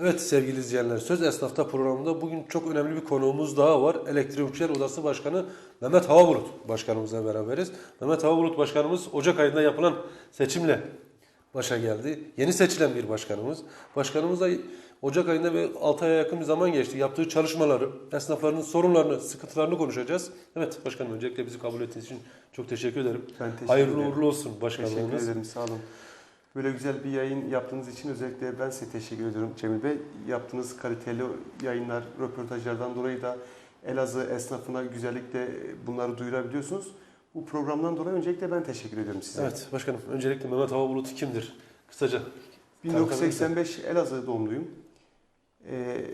Evet sevgili izleyenler Söz Esnaf'ta programında bugün çok önemli bir konuğumuz daha var. Elektrikçiler Odası Başkanı Mehmet Havabulut başkanımızla beraberiz. Mehmet Havabulut başkanımız Ocak ayında yapılan seçimle başa geldi. Yeni seçilen bir başkanımız. Başkanımız da Ocak ayında ve 6 aya yakın bir zaman geçti. Yaptığı çalışmaları, esnafların sorunlarını, sıkıntılarını konuşacağız. Evet başkanım öncelikle bizi kabul ettiğiniz için çok teşekkür ederim. Ben teşekkür Hayırlı ederim. uğurlu olsun Teşekkür başkanlığınız. ederim, sağ olun. Böyle güzel bir yayın yaptığınız için özellikle ben size teşekkür ediyorum Cemil Bey. Yaptığınız kaliteli yayınlar, röportajlardan dolayı da Elazığ esnafına güzellikle bunları duyurabiliyorsunuz. Bu programdan dolayı öncelikle ben teşekkür ediyorum size. Evet başkanım öncelikle Mehmet Havabulut kimdir? Kısaca 1985 Elazığ doğumluyum. Ee,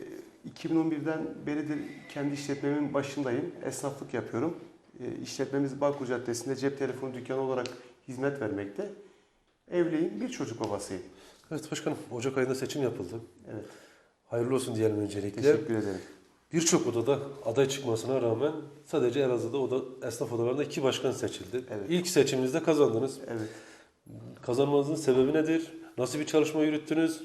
2011'den beridir kendi işletmemin başındayım. Esnaflık yapıyorum. Ee, işletmemiz Bağkur Caddesi'nde cep telefonu dükkanı olarak hizmet vermekte. Evliyim, bir çocuk babasıyım. Evet başkanım Ocak ayında seçim yapıldı. Evet, Hayırlı olsun diyelim öncelikle. teşekkür ederim. Birçok odada aday çıkmasına rağmen sadece Elazığ'da oda, esnaf odalarında iki başkan seçildi. Evet. İlk seçiminizde kazandınız. Evet. Kazanmanızın sebebi nedir? Nasıl bir çalışma yürüttünüz?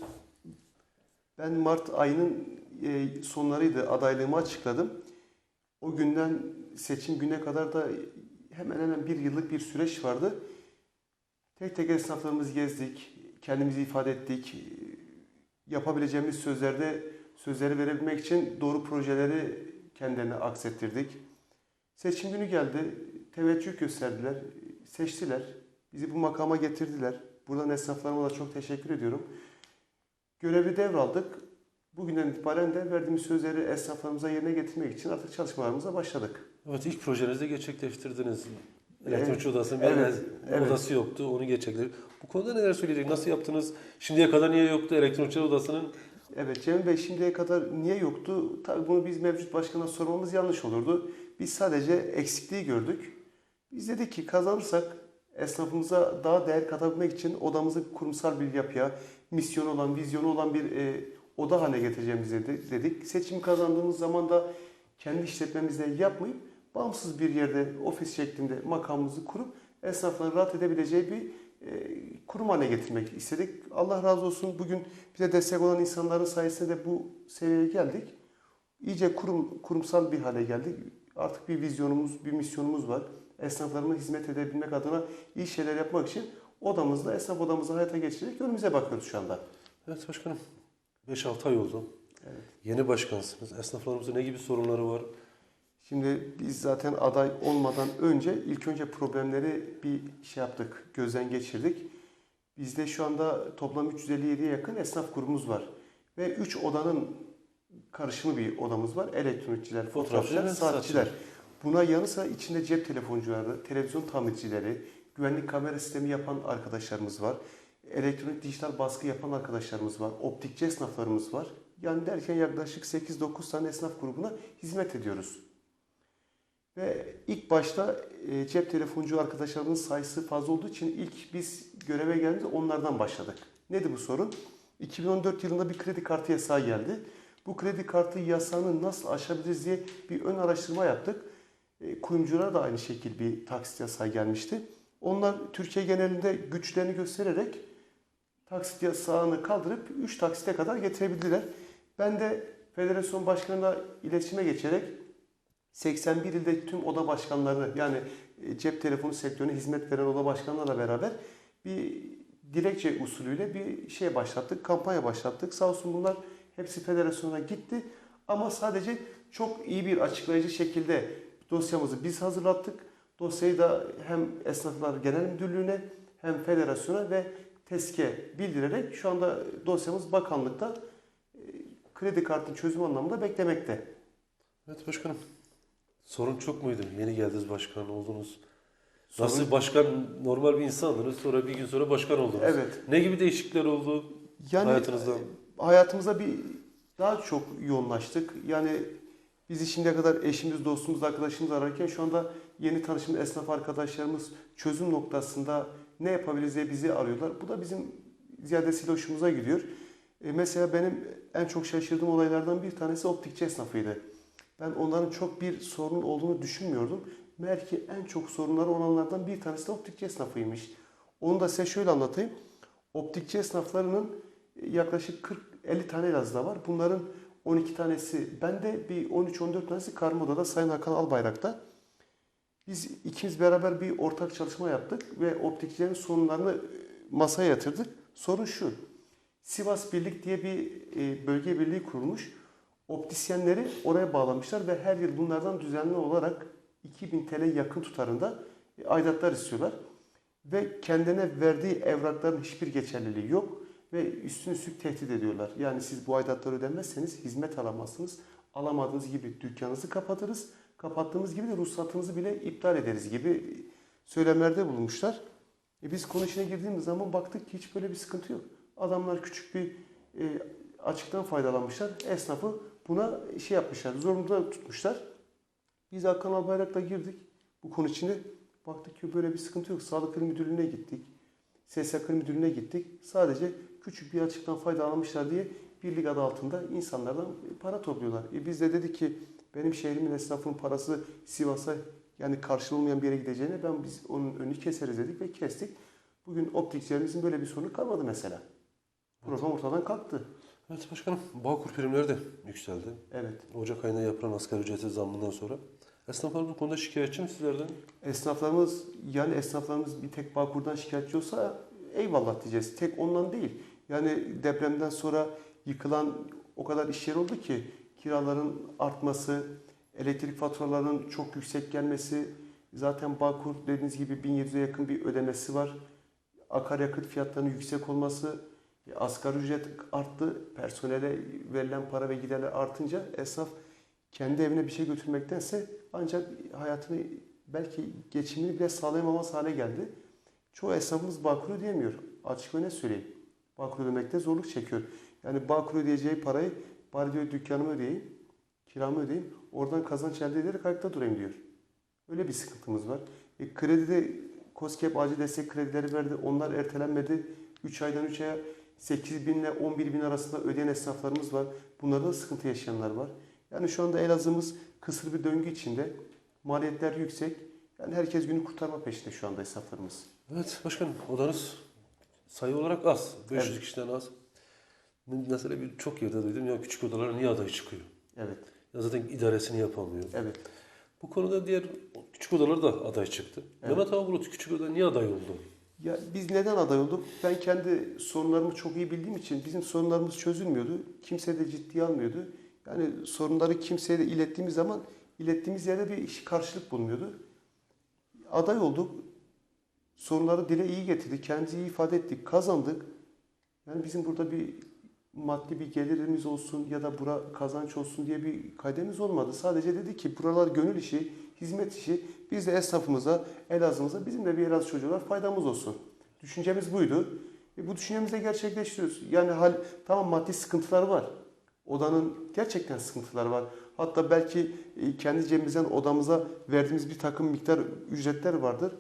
Ben Mart ayının e, sonlarıydı adaylığımı açıkladım. O günden seçim güne kadar da hemen hemen bir yıllık bir süreç vardı. Tek tek esnaflarımızı gezdik, kendimizi ifade ettik. Yapabileceğimiz sözlerde sözleri verebilmek için doğru projeleri kendilerine aksettirdik. Seçim günü geldi, teveccüh gösterdiler, seçtiler, bizi bu makama getirdiler. Buradan esnaflarıma da çok teşekkür ediyorum. Görevi devraldık. Bugünden itibaren de verdiğimiz sözleri esnaflarımıza yerine getirmek için artık çalışmalarımıza başladık. Evet ilk projenizde gerçekleştirdiniz. Elektronikçi odasının bir Evet, evet. odası yoktu. Onu gerçekleştirdik. Bu konuda neler söyleyecek? Nasıl yaptınız? Şimdiye kadar niye yoktu elektronikçi odasının? Evet Cemil Bey şimdiye kadar niye yoktu? Tabii bunu biz mevcut başkana sormamız yanlış olurdu. Biz sadece eksikliği gördük. Biz dedik ki kazanırsak esnafımıza daha değer katabilmek için odamızı kurumsal bir yapıya, misyonu olan, vizyonu olan bir e, oda haline getireceğimizi dedi- dedik. Seçim kazandığımız zaman da kendi işletmemizde yapmayıp bağımsız bir yerde ofis şeklinde makamımızı kurup esnafların rahat edebileceği bir e, kurum haline getirmek istedik. Allah razı olsun bugün bize destek olan insanların sayesinde de bu seviyeye geldik. İyice kurum, kurumsal bir hale geldik. Artık bir vizyonumuz, bir misyonumuz var. Esnaflarına hizmet edebilmek adına iyi şeyler yapmak için odamızda, esnaf odamızı hayata geçirerek önümüze bakıyoruz şu anda. Evet başkanım. 5-6 ay oldu. Evet. Yeni başkansınız. Esnaflarımızın ne gibi sorunları var? Şimdi biz zaten aday olmadan önce ilk önce problemleri bir şey yaptık, gözden geçirdik. Bizde şu anda toplam 357'ye yakın esnaf grubumuz var. Ve 3 odanın karışımı bir odamız var. Elektronikçiler, Fotoğrafçılar saatçiler. Buna yanı sıra içinde cep telefoncuları, televizyon tamircileri, güvenlik kamera sistemi yapan arkadaşlarımız var. Elektronik dijital baskı yapan arkadaşlarımız var. Optikçi esnaflarımız var. Yani derken yaklaşık 8-9 tane esnaf grubuna hizmet ediyoruz. Ve ilk başta e, cep telefoncu arkadaşlarımızın sayısı fazla olduğu için ilk biz göreve geldiğimizde onlardan başladık. Nedir bu sorun? 2014 yılında bir kredi kartı yasağı geldi. Bu kredi kartı yasağını nasıl aşabiliriz diye bir ön araştırma yaptık. E, Kuyumculara da aynı şekilde bir taksit yasağı gelmişti. Onlar Türkiye genelinde güçlerini göstererek taksit yasağını kaldırıp 3 taksite kadar getirebildiler. Ben de federasyon başkanına iletişime geçerek 81 ilde tüm oda başkanları yani e, cep telefonu sektörüne hizmet veren oda başkanlarla beraber bir dilekçe usulüyle bir şey başlattık, kampanya başlattık. Sağ olsun bunlar hepsi federasyona gitti ama sadece çok iyi bir açıklayıcı şekilde dosyamızı biz hazırlattık. Dosyayı da hem Esnaflar Genel Müdürlüğü'ne hem federasyona ve TESK'e bildirerek şu anda dosyamız bakanlıkta e, kredi kartın çözüm anlamında beklemekte. Evet başkanım. Sorun çok muydu? Yeni geldiniz başkan oldunuz. Sorun- Nasıl başkan normal bir insandınız sonra bir gün sonra başkan oldunuz. Evet. Ne gibi değişiklikler oldu Yani hayatınızda? hayatımıza bir daha çok yoğunlaştık. Yani bizi şimdiye kadar eşimiz, dostumuz, arkadaşımız ararken şu anda yeni tanıştığımız esnaf arkadaşlarımız çözüm noktasında ne yapabiliriz diye bizi arıyorlar. Bu da bizim ziyadesiyle hoşumuza gidiyor. E, mesela benim en çok şaşırdığım olaylardan bir tanesi optikçi esnafıydı. Ben onların çok bir sorun olduğunu düşünmüyordum. Meğer ki en çok sorunları olanlardan bir tanesi de optikçi esnafıymış. Onu da size şöyle anlatayım. Optikçi esnaflarının yaklaşık 40 50 tane Elazığ'da var. Bunların 12 tanesi bende, bir 13-14 tanesi Karmoda'da Sayın Hakan Albayrak'ta. Biz ikimiz beraber bir ortak çalışma yaptık ve optikçilerin sorunlarını e, masaya yatırdık. Sorun şu, Sivas Birlik diye bir e, bölge birliği kurulmuş. Optisyenleri oraya bağlamışlar ve her yıl bunlardan düzenli olarak 2000 TL yakın tutarında e, aidatlar istiyorlar. Ve kendine verdiği evrakların hiçbir geçerliliği yok ve üstüne üstlük tehdit ediyorlar. Yani siz bu aidatları ödemezseniz hizmet alamazsınız. Alamadığınız gibi dükkanınızı kapatırız. Kapattığımız gibi de ruhsatınızı bile iptal ederiz gibi söylemlerde bulunmuşlar. E biz konu girdiğimiz zaman baktık ki hiç böyle bir sıkıntı yok. Adamlar küçük bir e, açıktan faydalanmışlar. Esnafı buna şey yapmışlar, zorunda tutmuşlar. Biz Hakan Albayrak'la girdik bu konu içine. Baktık ki böyle bir sıkıntı yok. Sağlık İl Müdürlüğü'ne gittik. SSK Müdürlüğü'ne gittik. Sadece küçük bir açıktan faydalanmışlar diye birlik adı altında insanlardan para topluyorlar. E biz de dedik ki benim şehrimin esnafının parası Sivas'a yani karşılığı olmayan bir yere gideceğine ben biz onun önünü keseriz dedik ve kestik. Bugün optikçilerimizin böyle bir sorunu kalmadı mesela. Problem ortadan kalktı. Evet başkanım, Bağkur primleri de yükseldi. Evet. Ocak ayında yapılan asgari ücreti zammından sonra. Esnaflar bu konuda şikayetçi mi sizlerden? Esnaflarımız yani esnaflarımız bir tek Bağkur'dan şikayetçi olsa eyvallah diyeceğiz. Tek ondan değil. Yani depremden sonra yıkılan o kadar iş yeri oldu ki kiraların artması, elektrik faturalarının çok yüksek gelmesi, zaten Bağkur dediğiniz gibi 1700'e yakın bir ödemesi var. Akaryakıt fiyatlarının yüksek olması, asgari ücret arttı, personele verilen para ve giderler artınca esnaf kendi evine bir şey götürmektense ancak hayatını belki geçimini bile sağlayamamaz hale geldi. Çoğu esnafımız Bağkur ödeyemiyor. Açık öne söyleyeyim. Bağkur ödemekte zorluk çekiyor. Yani Bağkur ödeyeceği parayı bari diyor dükkanımı ödeyeyim, kiramı ödeyeyim, oradan kazanç elde ederek ayakta durayım diyor. Öyle bir sıkıntımız var. E, kredide COSGAP acil destek kredileri verdi. Onlar ertelenmedi. 3 aydan 3 aya 8 bin ile 11 bin arasında ödeyen esnaflarımız var. Bunlarda da sıkıntı yaşayanlar var. Yani şu anda Elazığ'ımız kısır bir döngü içinde. Maliyetler yüksek. Yani herkes günü kurtarma peşinde şu anda esnaflarımız. Evet başkanım, odanız sayı olarak az. 500 Evet. kişiden az. Mesela bir çok yerde duydum ya küçük odalara niye aday çıkıyor? Evet, Ya zaten idaresini yapamıyor. evet. Bu konuda diğer küçük odalar da aday çıktı. Evet. Mehmet Ağbulut küçük oda niye aday oldu? Ya biz neden aday olduk? Ben kendi sorunlarımı çok iyi bildiğim için bizim sorunlarımız çözülmüyordu. Kimse de ciddiye almıyordu. Yani sorunları kimseye de ilettiğimiz zaman ilettiğimiz yerde bir karşılık bulmuyordu. Aday olduk. Sorunları dile iyi getirdik. Kendimizi iyi ifade ettik. Kazandık. Yani bizim burada bir maddi bir gelirimiz olsun ya da bura kazanç olsun diye bir kaydemiz olmadı. Sadece dedi ki buralar gönül işi, hizmet işi. Biz de esnafımıza, Elazığ'ımıza bizim de bir Elazığ çocuğu faydamız olsun. Düşüncemiz buydu. E bu düşüncemizi gerçekleştiriyoruz. Yani hal tamam maddi sıkıntılar var. Odanın gerçekten sıkıntıları var. Hatta belki e, kendi cebimizden odamıza verdiğimiz bir takım miktar ücretler vardır.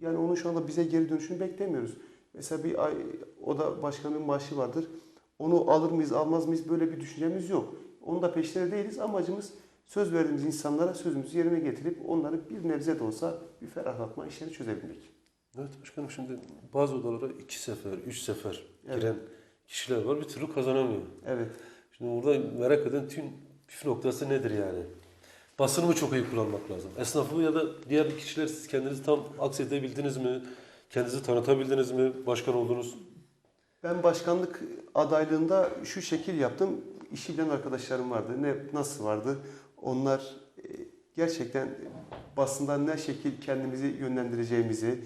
Yani onun şu anda bize geri dönüşünü beklemiyoruz. Mesela bir ay oda başkanının maaşı vardır. Onu alır mıyız, almaz mıyız böyle bir düşüncemiz yok. Onun da peşinde değiliz. Amacımız söz verdiğimiz insanlara sözümüzü yerine getirip onları bir nebze de olsa bir ferahlatma işleri çözebilmek. Evet başkanım şimdi bazı odalara iki sefer, üç sefer Evet. giren kişiler var bir türlü kazanamıyor. Evet. Şimdi burada merak eden tüm püf noktası nedir yani? Basını mı çok iyi kullanmak lazım? Esnafı ya da diğer kişiler siz kendinizi tam aksedebildiniz mi? Kendinizi tanıtabildiniz mi? Başkan oldunuz. Ben başkanlık adaylığında şu şekil yaptım. İşi bilen arkadaşlarım vardı. Ne nasıl vardı? Onlar e, gerçekten basından ne şekil kendimizi yönlendireceğimizi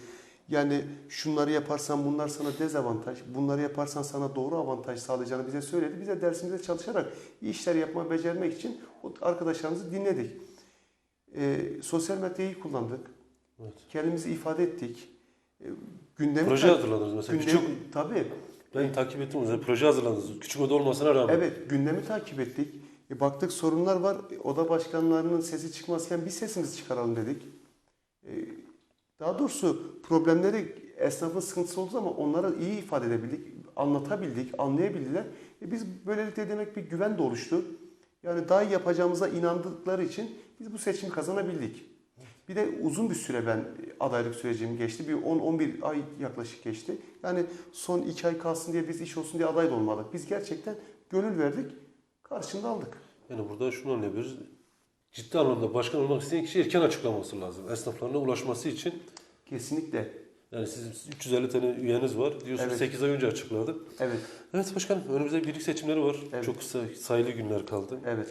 yani şunları yaparsan bunlar sana dezavantaj, bunları yaparsan sana doğru avantaj sağlayacağını bize söyledi. Biz de dersimize çalışarak iyi işler yapma becermek için o arkadaşlarımızı dinledik. E, sosyal medyayı kullandık. Evet. Kendimizi ifade ettik. E, gündemi Proje hazırladınız mesela. gündem, Küçük, tabii. ben takip ettim. Proje hazırladınız. Küçük oda olmasına rağmen. Evet, gündemi takip ettik. E, baktık sorunlar var. E, Oda başkanlarının sesi çıkmazken bir sesimizi çıkaralım dedik. E, daha doğrusu problemleri esnafın sıkıntısı olduğu zaman onları iyi ifade edebildik, anlatabildik, anlayabildiler. E, biz böylelikle demek bir güven de oluştu. Yani daha iyi yapacağımıza inandıkları için biz bu seçimi kazanabildik. Bir de uzun bir süre ben adaylık sürecim geçti. Bir 10-11 ay yaklaşık geçti. Yani son 2 ay kalsın diye biz iş olsun diye aday da olmadık. Biz gerçekten gönül verdik. Karşında aldık. Yani burada şunu anlayabiliriz. Ciddi anlamda başkan olmak isteyen kişi erken açıklaması lazım. Esnaflarına ulaşması için. Kesinlikle. Yani sizin 350 tane üyeniz var. Diyorsunuz Evet. 8 ay önce açıkladı. Evet, Evet başkanım önümüzde birlik seçimleri var. Evet. Çok kısa sayılı günler kaldı. evet.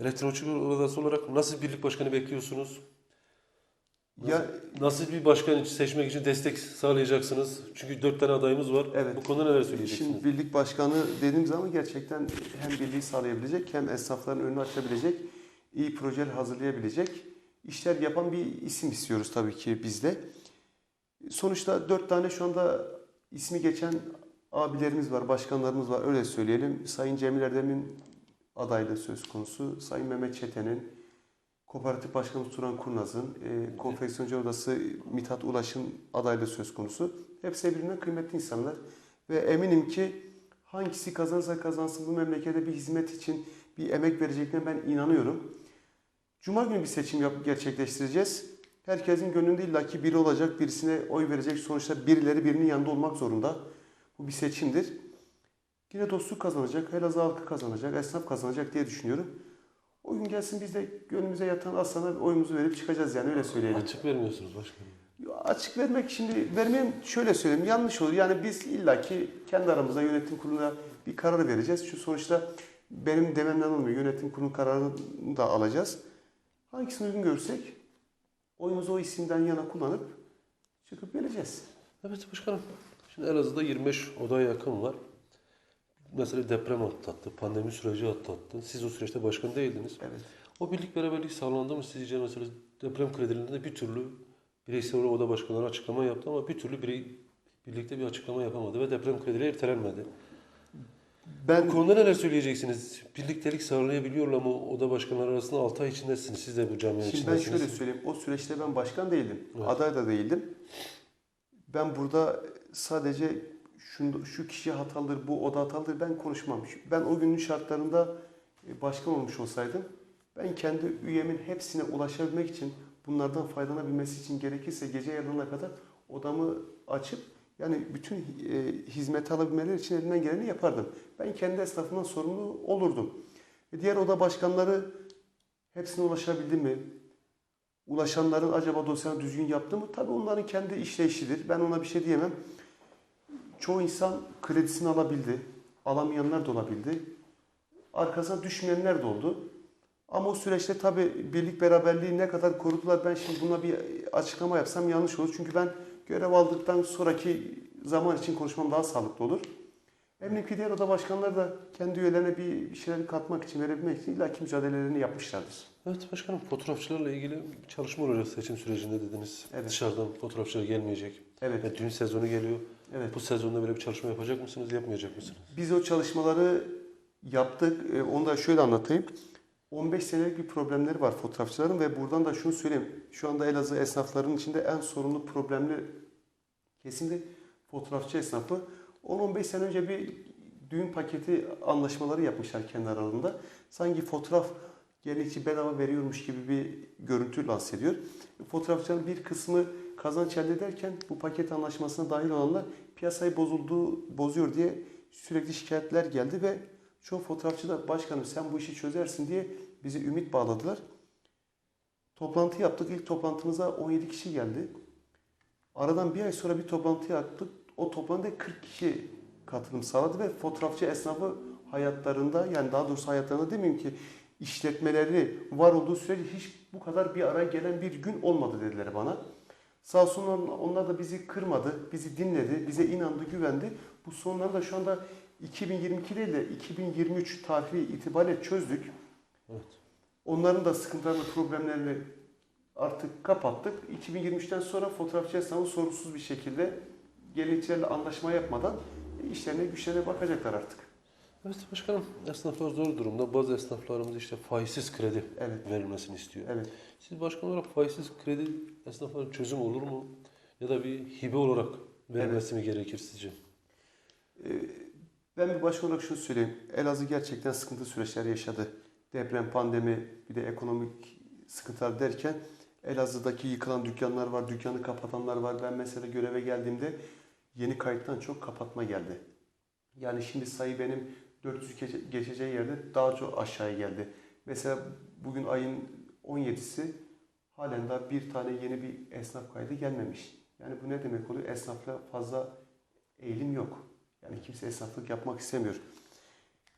Elektronikçi odası olarak nasıl bir birlik başkanı bekliyorsunuz? Ya Nasıl bir başkan seçmek için destek sağlayacaksınız? Çünkü dört tane adayımız var. Evet. Bu konuda neler söyleyeceksiniz? Şimdi birlik başkanı dediğim zaman gerçekten hem birliği sağlayabilecek hem esnafların önünü açabilecek, iyi projeler hazırlayabilecek işler yapan bir isim istiyoruz tabii ki biz de. Sonuçta dört tane şu anda ismi geçen abilerimiz var, başkanlarımız var öyle söyleyelim. Sayın Cemil Erdem'in adaylığı söz konusu, Sayın Mehmet Çeten'in, Kooperatif Başkanı Turan Kurnaz'ın, e, Konfeksiyoncu Odası Mithat Ulaş'ın adaylığı söz konusu. Hepsi birbirinden kıymetli insanlar. Ve eminim ki hangisi kazanırsa kazansın bu memlekete bir hizmet için bir emek vereceklerine ben inanıyorum. Cuma günü bir seçim yap gerçekleştireceğiz. Herkesin gönlünde illaki biri olacak, birisine oy verecek. Sonuçta birileri birinin yanında olmak zorunda. Bu bir seçimdir. Yine dostluk kazanacak, Elazığ halkı kazanacak, esnaf kazanacak diye düşünüyorum. O gün gelsin biz de gönlümüze yatan aslana oyumuzu verip çıkacağız yani öyle söyleyelim. Açık vermiyorsunuz başkanım. Açık vermek şimdi vermeyeyim şöyle söyleyeyim yanlış olur. Yani biz illaki kendi aramızda yönetim kuruluna bir karar vereceğiz. Şu sonuçta benim dememden olmuyor. Yönetim kurulu kararını da alacağız. Hangisini uygun görsek oyumuzu o isimden yana kullanıp çıkıp geleceğiz. Evet başkanım. Şimdi Elazığ'da 25 odaya yakın var. Mesela deprem atlattı, pandemi süreci atlattı. Siz o süreçte başkan değildiniz. Evet. O birlik beraberlik sağlandı mı sizce mesela deprem kredilerinde bir türlü bireysel olarak oda başkanları açıklama yaptı ama bir türlü birey, birlikte bir açıklama yapamadı ve deprem kredileri ertelenmedi. Ben Bu konuda neler söyleyeceksiniz? Birliktelik sağlayabiliyorlar mı? Oda başkanları arasında 6 ay içindesiniz. Siz de bu camianın Şimdi ben içindesiniz. şöyle söyleyeyim. O süreçte ben başkan değildim. Evet. Aday da değildim. Ben burada sadece şu, şu kişi hatalıdır, bu oda hatalıdır ben konuşmam. Ben o günün şartlarında e, başkan olmuş olsaydım ben kendi üyemin hepsine ulaşabilmek için bunlardan faydalanabilmesi için gerekirse gece yarılarına kadar odamı açıp yani bütün e, hizmeti alabilmeleri için elimden geleni yapardım. Ben kendi esnafımdan sorumlu olurdum. E, diğer oda başkanları hepsine ulaşabildi mi? Ulaşanların acaba dosyanı düzgün yaptı mı? Tabii onların kendi işleyişidir. Ben ona bir şey diyemem. Çoğu insan kredisini alabildi. Alamayanlar da olabildi. Arkasına düşmeyenler de oldu. Ama o süreçte tabii birlik beraberliği ne kadar korudular ben şimdi buna bir açıklama yapsam yanlış olur. Çünkü ben görev aldıktan sonraki zaman için konuşmam daha sağlıklı olur. Eminim ki diğer oda başkanları da kendi üyelerine bir şeyler katmak için, verebilmek için illaki mücadelelerini yapmışlardır. Evet başkanım fotoğrafçılarla ilgili çalışma olacak seçim sürecinde dediniz. Evet. Dışarıdan fotoğrafçılar gelmeyecek. Evet, Ve düğün sezonu geliyor. Evet. Bu sezonda böyle bir çalışma yapacak mısınız, yapmayacak mısınız? Biz o çalışmaları yaptık. Ee, Onu da şöyle anlatayım. 15 senelik bir problemleri var fotoğrafçıların ve buradan da şunu söyleyeyim. Şu anda Elazığ esnaflarının içinde en sorunlu problemli kesimde fotoğrafçı esnafı. 10-15 sene önce bir düğün paketi anlaşmaları yapmışlar kendi aralarında. Sanki fotoğraf gelinlikçi bedava veriyormuş gibi bir görüntü lanse ediyor. Fotoğrafçıların bir kısmı kazanç elde ederken bu paket anlaşmasına dahil olanlar piyasayı bozulduğu, bozuyor diye sürekli şikayetler geldi ve çoğu fotoğrafçı da başkanım sen bu işi çözersin diye bizi ümit bağladılar. Toplantı yaptık. İlk toplantımıza 17 kişi geldi. Aradan bir ay sonra bir toplantı yaptık. O toplantıda 40 kişi katılım sağladı ve fotoğrafçı esnafı hayatlarında yani daha doğrusu hayatlarında demeyeyim ki işletmeleri var olduğu sürece hiç bu kadar bir araya gelen bir gün olmadı dediler bana. Sağ olsun on- onlar da bizi kırmadı, bizi dinledi, bize inandı, güvendi. Bu sorunları da şu anda 2022 değil de 2023 tarihi itibariyle çözdük. Evet. Onların da sıkıntılarını, problemlerini artık kapattık. 2023'ten sonra fotoğrafçı esnafı sorunsuz bir şekilde gelinlikçilerle anlaşma yapmadan işlerine güçlerine bakacaklar artık. Evet başkanım, esnaflar zor durumda. Bazı esnaflarımız işte faizsiz kredi Evet, verilmesini istiyor. evet. Siz başkan olarak faizsiz kredi esnaflara çözüm olur mu? Ya da bir hibe olarak verilmesi mi gerekir sizce? Ee, Ben bir başkan olarak şunu söyleyeyim. Elazığ gerçekten sıkıntı süreçler yaşadı. Deprem, pandemi, bir de ekonomik sıkıntılar derken Elazığ'daki yıkılan dükkanlar var, dükkanı kapatanlar var. Ben mesela göreve geldiğimde yeni kayıttan çok kapatma geldi. Yani şimdi sayı benim 400 geçe- geçeceği yerde daha çok aşağıya geldi. Mesela bugün ayın 17'si halen daha bir tane yeni bir esnaf kaydı gelmemiş. Yani bu ne demek oluyor? Esnafla fazla eğilim yok. Yani kimse esnaflık yapmak istemiyor.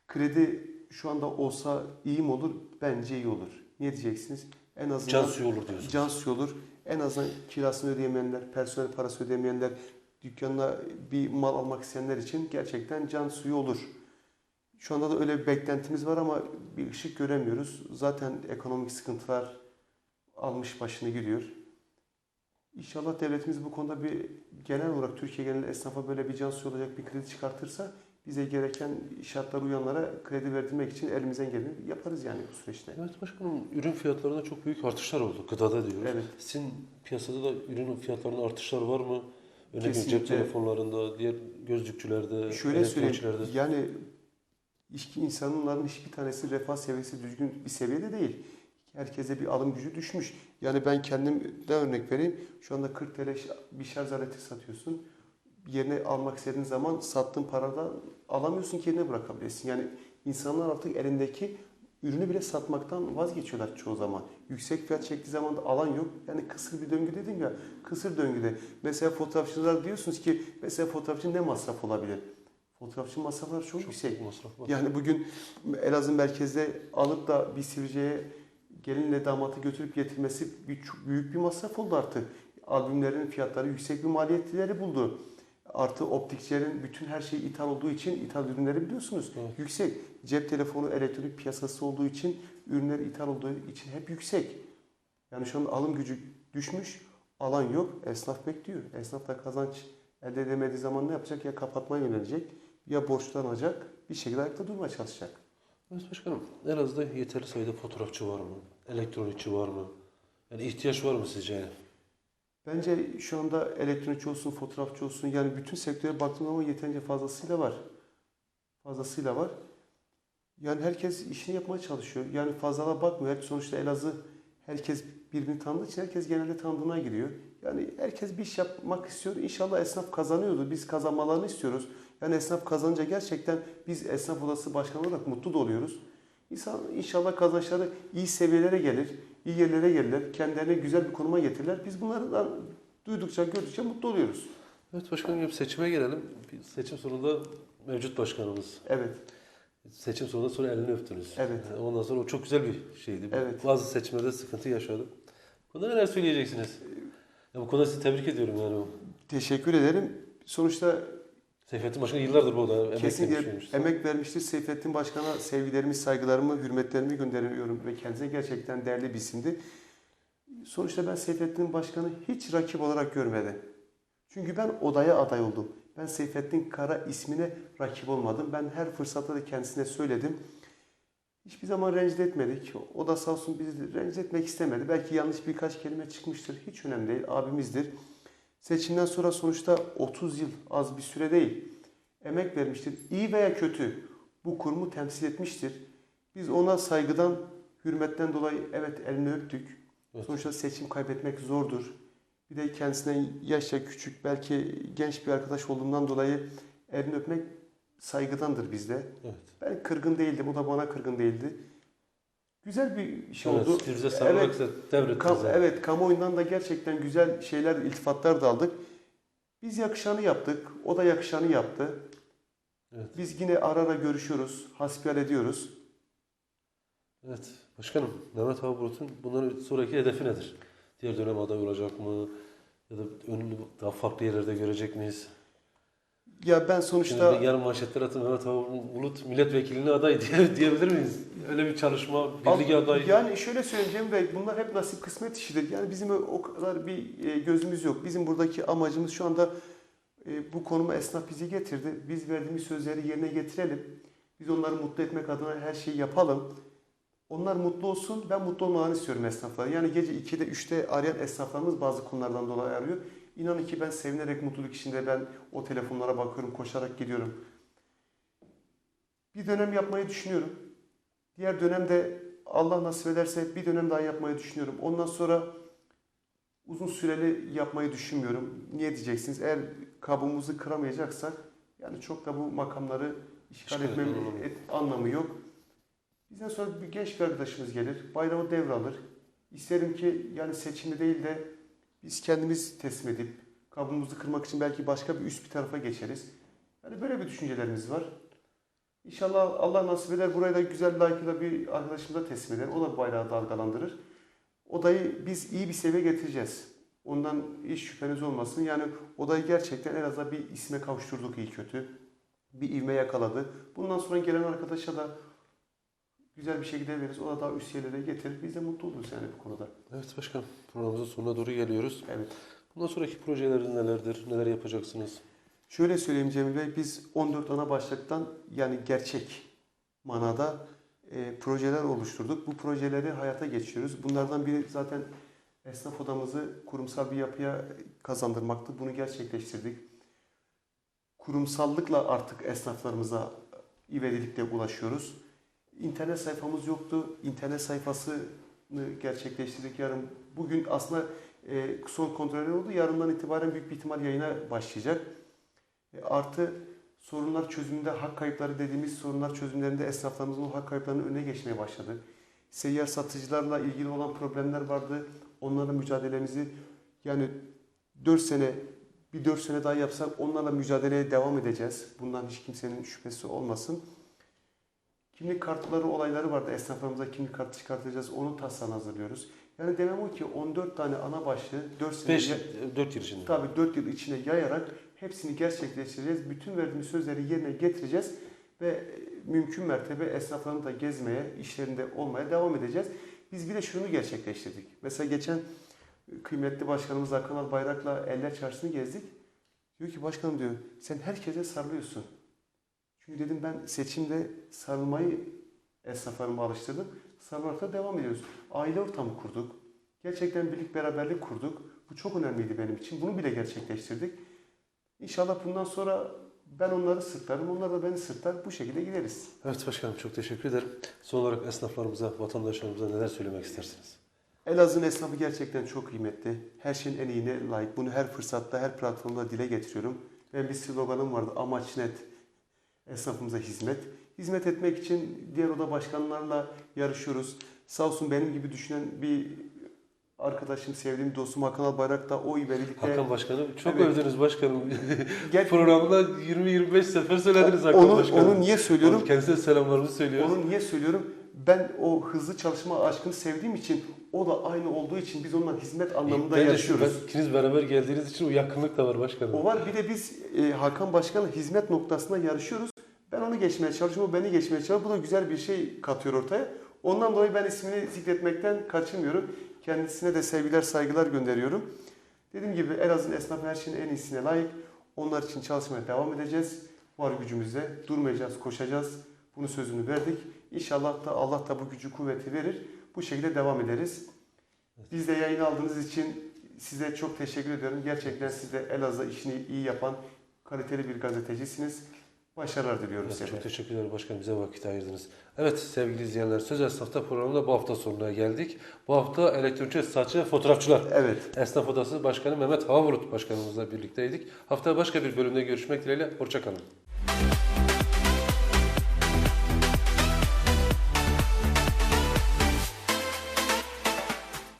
Kredi şu anda olsa iyi mi olur? Bence iyi olur. Niye diyeceksiniz? En azından Can suyu olur diyorsunuz. can suyu olur. En azından kirasını ödeyemeyenler, personel parası ödeyemeyenler, dükkanına bir mal almak isteyenler için gerçekten can suyu olur. Şu anda da öyle bir beklentimiz var ama bir ışık göremiyoruz. Zaten ekonomik sıkıntılar almış başını gidiyor. İnşallah devletimiz bu konuda bir genel olarak Türkiye genel esnafa böyle bir can suyu olacak bir kredi çıkartırsa bize gereken şartlar uyanlara kredi verdirmek için elimizden geleni yaparız yani bu süreçte. Evet başkanım ürün fiyatlarında çok büyük artışlar oldu. Gıdada diyoruz. Evet. Sizin piyasada da ürün fiyatlarında artışlar var mı? Örneğin cep telefonlarında, diğer gözlükçülerde, Şöyle söyleyeyim, yani işki insanların hiçbir tanesi refah seviyesi düzgün bir seviyede değil. Herkese bir alım gücü düşmüş. Yani ben kendimden örnek vereyim. Şu anda 40 TL bir şarj aleti satıyorsun. Yerine almak istediğin zaman sattığın paradan alamıyorsun ki yerine bırakabilirsin. Yani insanlar artık elindeki ürünü bile satmaktan vazgeçiyorlar çoğu zaman. Yüksek fiyat çektiği zaman da alan yok. Yani kısır bir döngü dedim ya. Kısır döngüde. Mesela fotoğrafçılar diyorsunuz ki mesela fotoğrafçı ne masraf olabilir? Fotoğrafçı masrafları çok, yüksek. masraf var. Yani bugün Elazığ merkezde alıp da bir Sivrice'ye gelinle damatı götürüp getirmesi bir, çok büyük bir masraf oldu artık. Albümlerin fiyatları yüksek bir maliyetleri buldu. Artı optikçilerin bütün her şey ithal olduğu için ithal ürünleri biliyorsunuz Evet. yüksek. Cep telefonu elektronik piyasası olduğu için ürünler ithal olduğu için hep yüksek. Yani şu an alım gücü düşmüş, alan yok, esnaf bekliyor. Esnaf da kazanç elde edemediği zaman ne yapacak? Ya kapatmaya yönelecek, ya borçlanacak, bir şekilde ayakta durmaya çalışacak. Evet başkanım, Elazığ'da yeterli sayıda fotoğrafçı var mı? Elektronikçi var mı? Yani ihtiyaç var mı sizce? Bence şu anda elektronikçi olsun, fotoğrafçı olsun yani bütün sektöre baktığım zaman yeterince fazlasıyla var. Fazlasıyla var. Yani herkes işini yapmaya çalışıyor. Yani fazla bakmıyor. Sonuçta Elazığ herkes birbirini tanıdığı için herkes genelde tanıdığına giriyor. Yani herkes bir iş yapmak istiyor. İnşallah esnaf kazanıyordu. Biz kazanmalarını istiyoruz. Yani esnaf kazanınca gerçekten biz esnaf odası başkanı olarak mutlu da oluyoruz. İnsan, inşallah kazançları iyi seviyelere gelir, iyi yerlere gelirler, kendilerini güzel bir konuma getirirler. Biz bunları duydukça, gördükçe mutlu oluyoruz. Evet başkanım seçime gelelim. Bir seçim sonunda mevcut başkanımız. Evet, Seçim sonunda sonra elini öptünüz. Evet. Yani Ondan sonra o çok güzel bir şeydi. Evet. Bazı seçimlerde sıkıntı yaşadım. Bu konuda neler söyleyeceksiniz? Ya bu konuda sizi tebrik ediyorum yani. teşekkür ederim. Sonuçta Seyfettin Başkan yıllardır burada emek kesinlikle emek vermiştir. Seyfettin Başkan'a sevgilerimi, saygılarımı, hürmetlerimi gönderiyorum ve kendisine gerçekten değerli bir isimdi. Sonuçta ben Seyfettin Başkan'ı hiç rakip olarak görmedim. Çünkü ben odaya aday oldum. Ben Seyfettin Kara ismine rakip olmadım. Ben her fırsatta da kendisine söyledim. Hiçbir zaman rencide etmedik. O da sağ olsun bizi rencide etmek istemedi. Belki yanlış birkaç kelime çıkmıştır. Hiç önemli değil. Abimizdir. Seçimden sonra sonuçta 30 yıl az bir süre değil. Emek vermiştir. İyi veya kötü bu kurumu temsil etmiştir. Biz ona saygıdan, hürmetten dolayı evet elini öptük. Evet. Sonuçta seçim kaybetmek zordur. Bir de kendisine yaşça küçük, belki genç bir arkadaş olduğundan dolayı elini öpmek saygıdandır bizde. Evet. Ben kırgın değildim, o da bana kırgın değildi. Güzel bir şey Evet, oldu. sarılarak Evet. devrettiniz. Kam- evet, kamuoyundan da gerçekten güzel şeyler, iltifatlar da aldık. Biz yakışanı yaptık, o da yakışanı yaptı. Evet. Biz yine ara ara görüşüyoruz, hasbihal ediyoruz. Evet. Başkanım, Mehmet Havbulut'un bundan sonraki hedefi nedir? Diğer dönem aday olacak mı? Ya da önünü daha farklı yerlerde görecek miyiz? Ya ben Şimdi sonuçta yarın manşetler atın Mehmet Havbulut milletvekilliğine aday diye, diyebilir miyiz? Öyle bir çalışma, birlik Al- aday. Yani şöyle söyleyeceğim Bey, bunlar hep nasip kısmet işidir. Yani bizim o kadar bir e, gözümüz yok. Bizim buradaki amacımız şu anda e, bu konuma esnaf bizi getirdi. Biz verdiğimiz sözleri yerine getirelim. Biz onları mutlu etmek adına her şeyi yapalım. Onlar mutlu olsun, ben mutlu olmalarını istiyorum esnaflar. Yani gece 2'de 3'te arayan esnaflarımız bazı konulardan dolayı arıyor. İnanın ki ben sevinerek mutluluk içinde ben o telefonlara bakıyorum, koşarak gidiyorum. Bir dönem yapmayı düşünüyorum. Diğer dönemde Allah nasip ederse bir dönem daha yapmayı düşünüyorum. Ondan sonra uzun süreli yapmayı düşünmüyorum. Niye diyeceksiniz? Eğer kabuğumuzu kıramayacaksak yani çok da bu makamları işgal İşgal etmemin et- anlamı yok. Bizden sonra bir genç bir arkadaşımız gelir. Bayrağı devralır. İsterim ki yani seçimi değil de biz kendimiz teslim edip kabuğumuzu kırmak için belki başka bir üst bir tarafa geçeriz. Yani böyle bir düşüncelerimiz var. İnşallah Allah nasip eder burayı da güzel layıkıyla bir arkadaşımıza teslim eder. O da bayrağı dalgalandırır. Odayı biz iyi bir seviyeye getireceğiz. Ondan hiç şüpheniz olmasın. Yani odayı gerçekten en azından bir isme kavuşturduk iyi kötü. Bir ivme yakaladı. Bundan sonra gelen arkadaşa da güzel bir şekilde veririz. O da daha üst yerlere getirir. Biz de mutlu oluruz yani bu konuda. Evet başkanım programımızın sonuna doğru geliyoruz. Evet. Bundan sonraki projeleriniz nelerdir? Neler yapacaksınız? Şöyle söyleyeyim Cemil Bey, biz 14 ana başlıktan yani gerçek manada e, projeler oluşturduk. Bu projeleri hayata geçiriyoruz. Bunlardan biri zaten esnaf odamızı kurumsal bir yapıya kazandırmaktı. Bunu gerçekleştirdik. Kurumsallıkla artık esnaflarımıza ivedilikle ulaşıyoruz. İnternet sayfamız yoktu. İnternet sayfasını gerçekleştirdik yarın. Bugün aslında e, son kontroller oldu. Yarından itibaren büyük bir ihtimal yayına başlayacak. E, Artı sorunlar çözümünde hak kayıpları dediğimiz sorunlar çözümlerinde esnaflarımızın o hak kayıplarının önüne geçmeye başladı. Seyyar satıcılarla ilgili olan problemler vardı. Onlarla mücadelemizi yani 4 sene bir 4 sene daha yapsak onlarla mücadeleye devam edeceğiz. Bundan hiç kimsenin şüphesi olmasın. Kimlik kartları olayları vardı. Esnaflarımıza kimlik kartı çıkartacağız. Onun taslağını hazırlıyoruz. Yani demem o ki 14 tane ana başlığı 4 sene 5 4 yıl içinde. Tabii 4 yıl içine yayarak hepsini gerçekleştireceğiz. Bütün verdiğimiz sözleri yerine getireceğiz ve e, mümkün mertebe esnaflarını da gezmeye, işlerinde olmaya devam edeceğiz. Biz bir de şunu gerçekleştirdik. Mesela geçen kıymetli başkanımız Hakan Bayrak'la Eller Çarşısı'nı gezdik. Diyor ki başkanım diyor sen herkese sarılıyorsun. Çünkü dedim ben seçimde sarılmayı esnaflarıma alıştırdım. Sarılmakta devam ediyoruz. Aile ortamı kurduk. Gerçekten birlik beraberlik kurduk. Bu çok önemliydi benim için. Bunu bile gerçekleştirdik. İnşallah bundan sonra ben onları sırtlarım, onlar da beni sırtlar. Bu şekilde gideriz. Evet başkanım çok teşekkür ederim. Son olarak esnaflarımıza, vatandaşlarımıza neler söylemek istersiniz? Elazığ'ın esnafı gerçekten çok kıymetli. Her şeyin en iyine layık. Bunu her fırsatta, her platformda dile getiriyorum. Ben bir sloganım vardı. Amaç net. Esnafımıza hizmet. Hizmet etmek için diğer oda başkanlarla yarışıyoruz. Sağ olsun benim gibi düşünen bir arkadaşım, sevdiğim dostum Hakan Albayrak da o ivedilikle... Hakan Başkanım çok Evet. övdünüz başkanım. Gel- Programda 20-25 sefer söylediniz Hakan onu, Başkanım. onu niye söylüyorum? Kendisine selamlarımızı söylüyoruz. Onu niye söylüyorum? Ben o hızlı çalışma aşkını sevdiğim için o da aynı olduğu için biz ondan hizmet anlamında Bence yarışıyoruz. ben- ikiniz beraber geldiğiniz için o yakınlık da var başkanım. O var bir de biz e, Hakan Başkan'la hizmet noktasında yarışıyoruz. Ben onu geçmeye çalışıyorum, o beni geçmeye çalışıyor. Bu da güzel bir şey katıyor ortaya. Ondan dolayı ben ismini zikretmekten kaçınmıyorum. Kendisine de sevgiler, saygılar gönderiyorum. Dediğim gibi Elazığ'ın esnafı her şeyin en iyisine layık. Onlar için çalışmaya devam edeceğiz. Var gücümüzle durmayacağız, koşacağız. Bunu sözünü verdik. İnşallah da Allah da bu gücü, kuvveti verir. Bu şekilde devam ederiz. Biz de yayın aldığınız için size çok teşekkür ediyorum. Gerçekten siz de Elazığ işini iyi yapan kaliteli bir gazetecisiniz. Başarılar diliyorum Evet, size. çok teşekkür ederim başkanım bize vakit ayırdınız. Evet sevgili izleyenler Söz Esnaf'ta programında bu hafta sonuna geldik. Bu hafta elektronik saçı ve fotoğrafçılar Evet. Esnaf Odası Başkanı Mehmet Havabulut Başkanımızla birlikteydik. Haftaya başka bir bölümde görüşmek dileğiyle. Hoşçakalın.